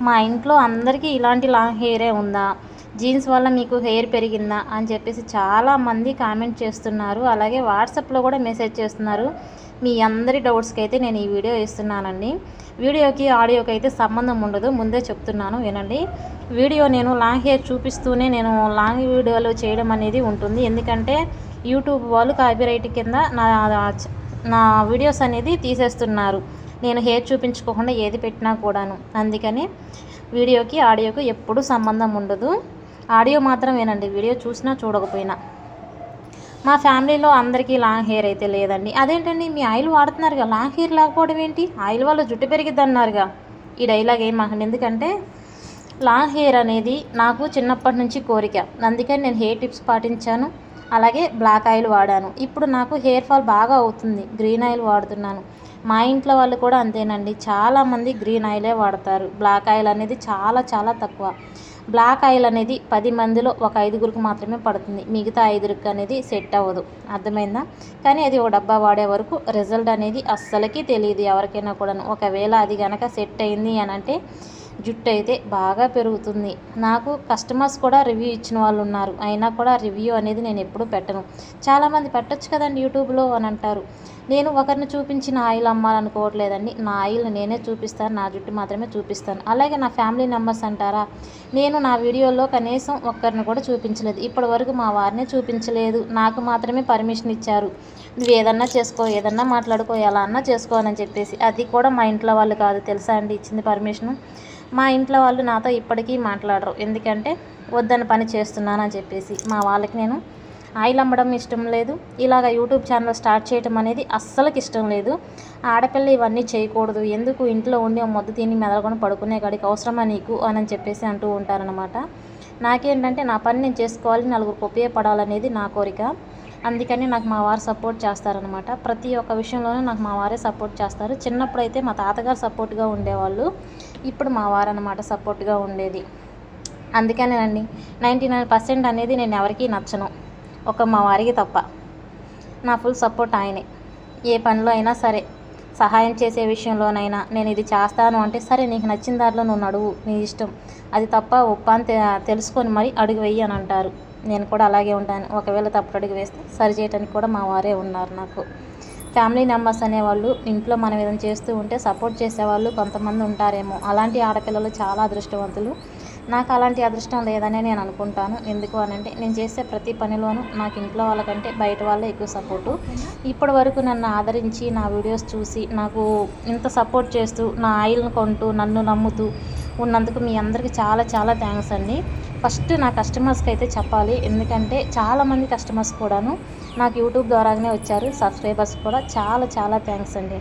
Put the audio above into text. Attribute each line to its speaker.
Speaker 1: మా ఇంట్లో అందరికీ ఇలాంటి లాంగ్ హెయిరే ఉందా? జీన్స్ వల్ల మీకు హెయిర్ పెరిగిందా? అని చెప్పేసి చాలామంది కామెంట్ చేస్తున్నారు. అలాగే వాట్సాప్లో కూడా మెసేజ్ చేస్తున్నారు. మీ అందరి డౌట్స్కి అయితే నేను ఈ వీడియో ఇస్తున్నానండి. వీడియోకి ఆడియోకి అయితే సంబంధం ఉండదు. ముందే చెప్తున్నాను వినండి. వీడియో నేను లాంగ్ హెయిర్ చూపిస్తూనే నేను లాంగ్ వీడియోలు చేయడం అనేది ఉంటుంది. ఎందుకంటే యూట్యూబ్ వాళ్ళు కాపీరైట్ కింద నా నా వీడియోస్ అనేది తీసేస్తున్నారు. నేను హెయిర్ చూపించుకోకుండా ఏది పెట్టినా కూడాను. అందుకని వీడియోకి ఆడియోకి ఎప్పుడు సంబంధం ఉండదు. ఆడియో మాత్రం వినండి వీడియో చూసినా చూడకపోయినా. మా ఫ్యామిలీలో అందరికీ లాంగ్ హెయిర్ అయితే లేదండి. అదేంటండి మీ ఆయిల్ వాడుతున్నారుగా లాంగ్ హెయిర్ లేకపోవడం ఏంటి? ఆయిల్ వల్ల జుట్టు పెరిగిద్ది అన్నారుగా. ఈ డైలాగ్ ఏం మాకండి? ఎందుకంటే లాంగ్ హెయిర్ అనేది నాకు చిన్నప్పటి నుంచి కోరిక. అందుకని నేను హెయిర్ టిప్స్ పాటించాను. అలాగే బ్లాక్ ఆయిల్ వాడాను. ఇప్పుడు నాకు హెయిర్ ఫాల్ బాగా అవుతుంది. గ్రీన్ ఆయిల్ వాడుతున్నాను. మా ఇంట్లో వాళ్ళు కూడా అంతేనండి. చాలామంది గ్రీన్ ఆయిలే వాడతారు. బ్లాక్ ఆయిల్ అనేది చాలా చాలా తక్కువ. బ్లాక్ ఆయిల్ అనేది పది మందిలో ఒక ఐదుగురికి మాత్రమే పడుతుంది. మిగతా ఐదుగురికి అనేది సెట్ అవ్వదు. అర్థమైందా? కానీ అది ఒక డబ్బా వాడే వరకు రిజల్ట్ అనేది అస్సలకి తెలియదు ఎవరికైనా కూడా ఒకవేళ అది కనుక సెట్ అయింది అని అంటే జుట్టు అయితే బాగా పెరుగుతుంది. నాకు కస్టమర్స్ కూడా రివ్యూ ఇచ్చిన వాళ్ళు ఉన్నారు అయినా కూడా రివ్యూ అనేది నేను ఎప్పుడు పెట్టను. చాలామంది పెట్టచ్చు కదండి యూట్యూబ్లో అని అంటారు. నేను ఒకరిని చూపించిన ఆయిల్ అమ్మాలనుకోవట్లేదండి. నా ఆయిల్ నేనే చూపిస్తాను. నా జుట్టు మాత్రమే చూపిస్తాను. అలాగే నా ఫ్యామిలీ మెంబర్స్ అంటారా? నేను నా వీడియోలో కనీసం ఒక్కరిని కూడా చూపించలేదు. ఇప్పటి వరకు మా వారిని చూపించలేదు. నాకు మాత్రమే పర్మిషన్ ఇచ్చారు. నువ్వు ఏదన్నా చేసుకో ఏదన్నా మాట్లాడుకో ఎలా అన్నా చేసుకోవాలని చెప్పేసి. అది కూడా మా ఇంట్లో వాళ్ళు కాదు. తెలుసా అండి ఇచ్చింది పర్మిషను? మా ఇంట్లో వాళ్ళు నాతో ఇప్పటికీ మాట్లాడరు. ఎందుకంటే వద్దని పని చేస్తున్నానని చెప్పేసి మా వాళ్ళకి నేను ఆయిల్ అమ్మడం ఇష్టం లేదు. ఇలాగ యూట్యూబ్ ఛానల్ స్టార్ట్ చేయడం అనేది అస్సలకి ఇష్టం లేదు. ఆడపిల్ల ఇవన్నీ చేయకూడదు. ఎందుకు ఇంట్లో ఉండి మొద్దు తిని మెదలకొని పడుకునే కాడికి అవసరమా నీకు? అని చెప్పేసి అంటూ ఉంటారనమాట నాకేంటంటే నా పని నేను చేసుకోవాలి నలుగురికి ఉపయోగపడాలనేది నా కోరిక. అందుకని నాకు మా వారు సపోర్ట్ చేస్తారనమాట ప్రతి ఒక్క విషయంలోనూ నాకు మా వారే సపోర్ట్ చేస్తారు. చిన్నప్పుడైతే మా తాతగారు సపోర్ట్గా ఉండేవాళ్ళు. ఇప్పుడు మా వారు అనమాట సపోర్ట్గా ఉండేది. అందుకనేనండి నైంటీ నైన్ పర్సెంట్ అనేది నేను ఎవరికీ నచ్చను. ఒక మా వారికి తప్ప. నా ఫుల్ సపోర్ట్ ఆయనే. ఏ పనిలో అయినా సరే సహాయం చేసే విషయంలోనైనా నేను ఇది చేస్తాను అంటే సరే నీకు నచ్చిన దారిలో నువ్వు నడువు నీ ఇష్టం. అది తప్ప ఒప్ప అని తెలుసుకొని మరి అడుగు వెయ్యి అని అంటారు. నేను కూడా అలాగే ఉంటాను. ఒకవేళ తప్పుడు అడుగు వేస్తే సరి చేయడానికి కూడా మా వారే ఉన్నారు నాకు. ఫ్యామిలీ మెంబర్స్ అనేవాళ్ళు ఇంట్లో మనం ఏదైనా చేస్తూ ఉంటే సపోర్ట్ చేసేవాళ్ళు కొంతమంది ఉంటారేమో. అలాంటి ఆడపిల్లలు చాలా అదృష్టవంతులు. నాకు అలాంటి అదృష్టం లేదని నేను అనుకుంటాను. ఎందుకు అని అంటే నేను చేసే ప్రతి పనిలోనూ నాకు ఇంట్లో వాళ్ళకంటే బయట వాళ్ళే ఎక్కువ సపోర్టు ఇప్పటి వరకు నన్ను ఆదరించి నా వీడియోస్ చూసి నాకు ఇంత సపోర్ట్ చేస్తూ నా ఆయిల్ని కొంటూ నన్ను నమ్ముతూ ఉన్నందుకు మీ అందరికీ చాలా చాలా థ్యాంక్స్ అండి. ఫస్ట్ నా కస్టమర్స్కి అయితే చెప్పాలి. ఎందుకంటే చాలామంది కస్టమర్స్ కూడాను నాకు యూట్యూబ్ ద్వారానే వచ్చారు. సబ్స్క్రైబర్స్ కూడా చాలా చాలా థ్యాంక్స్ అండి.